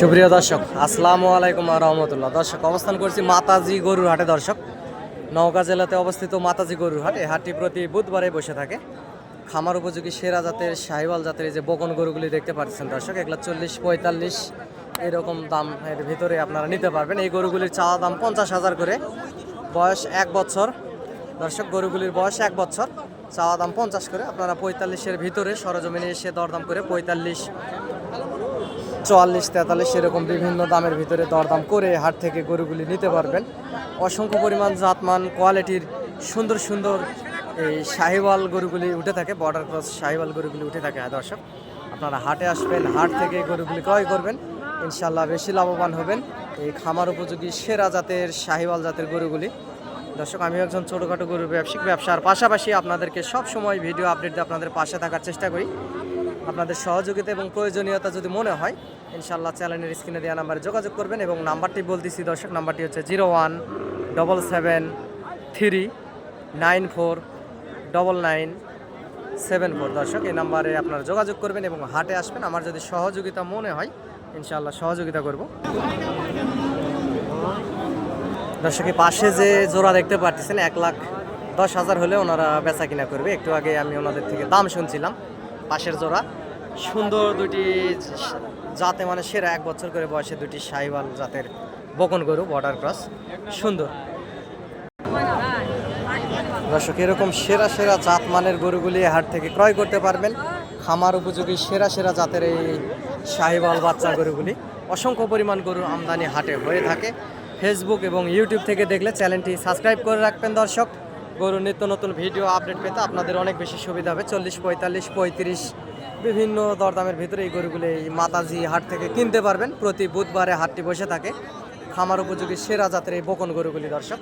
সুপ্রিয় দর্শক, আসসালামু আলাইকুম রহমতুল্লাহ। দর্শক, অবস্থান করছি মাতাজি গরুর হাটে দর্শক। নওগাঁ জেলাতে অবস্থিত মাতাজি গরুর হাট। হাটটি প্রতি বুধবারে বসে থাকে। খামার উপযোগী সেরা জাতের শাহিওয়াল জাতের যে বকন গরুগুলি দেখতে পাচ্ছেন দর্শক, এগুলো চল্লিশ পঁয়তাল্লিশ এরকম দাম এর ভিতরে আপনারা নিতে পারবেন। এই গরুগুলির চাওয়া দাম পঞ্চাশ হাজার করে। বয়স এক বছর। দর্শক, গরুগুলির বয়স এক বছর। চাওয়া দাম পঞ্চাশ করে। আপনারা পঁয়তাল্লিশের ভিতরে সরজমিনে এসে দরদাম করে পঁয়তাল্লিশ চুয়াল্লিশ, তেতাল্লিশ এরকম বিভিন্ন দামের ভিতরে দরদাম করে হাট থেকে গরুগুলি নিতে পারবেন। অসংখ্য পরিমাণ জাতমান, কোয়ালিটির সুন্দর সুন্দর এই শাহিওয়াল গরুগুলি উঠে থাকে বর্ডার ক্রস শাহিওয়াল গরুগুলি উঠে থাকে। হ্যাঁ দর্শক, আপনারা হাটে আসবেন, হাট থেকে গরুগুলি ক্রয় করবেন ইনশাল্লাহ বেশি লাভবান হবেন এই খামার উপযোগী সেরা জাতের শাহিওয়াল জাতের গরুগুলি। দর্শক আমি একজন ছোটোখাটো গরুর ব্যবসায়িক ব্যবসার পাশাপাশি আপনাদেরকে সব সময় ভিডিও আপডেট দিয়ে আপনাদের পাশে থাকার চেষ্টা করি। আপনাদের সহযোগিতা এবং প্রয়োজনীয়তা যদি মনে হয় ইনশাল্লাহ চ্যানেলের স্ক্রিনে দেওয়া নাম্বারে যোগাযোগ করবেন এবং নাম্বারটি বলতেছি দর্শক, নাম্বারটি হচ্ছে zero one, double seven, three, nine four, double nine seven four. দর্শক, এই নাম্বারে আপনারা যোগাযোগ করবেন এবং হাটে আসবেন। আমার যদি সহযোগিতা মনে হয় ইনশাল্লাহ সহযোগিতা করব। দর্শক পাশে যে জোড়া দেখতে পাচ্ছেন এক লাখ দশ হাজার হলে ওনারা বেচা কিনা করবে। একটু আগে আমি ওনাদের থেকে দাম শুনছিলাম। পাশের জোড়া। সুন্দর দুটি জাতে মানে সেরা এক বছর করে বয়সে দুটি সাইওয়াল জাতের বকন গরু বর্ডার ক্রস সুন্দর। দর্শক, এরকম সেরা সেরা জাত মানের গরুগুলি হাট থেকে ক্রয় করতে পারবেন। খামার উপযোগী সেরা সেরা জাতের এই শাহিওয়াল বাচ্চা গরুগুলি। অসংখ্য পরিমাণ গরু আমদানি হাটে হয়ে থাকে। ফেসবুক এবং ইউটিউব থেকে দেখলে চ্যানেলটি সাবস্ক্রাইব করে রাখবেন দর্শক। গরুর নিত্য নতুন ভিডিও আপডেট পেতে আপনাদের অনেক বেশি সুবিধা হবে। চল্লিশ, পঁয়তাল্লিশ, পঁয়ত্রিশ, বিভিন্ন দরদামের ভিতরে এই গরুগুলি এই মাতাজি হাট থেকে কিনতে পারবেন। প্রতি বুধবারে হাটটি বসে থাকে। খামার উপযোগী সেরা জাতের এই বকন গরুগুলি দর্শক।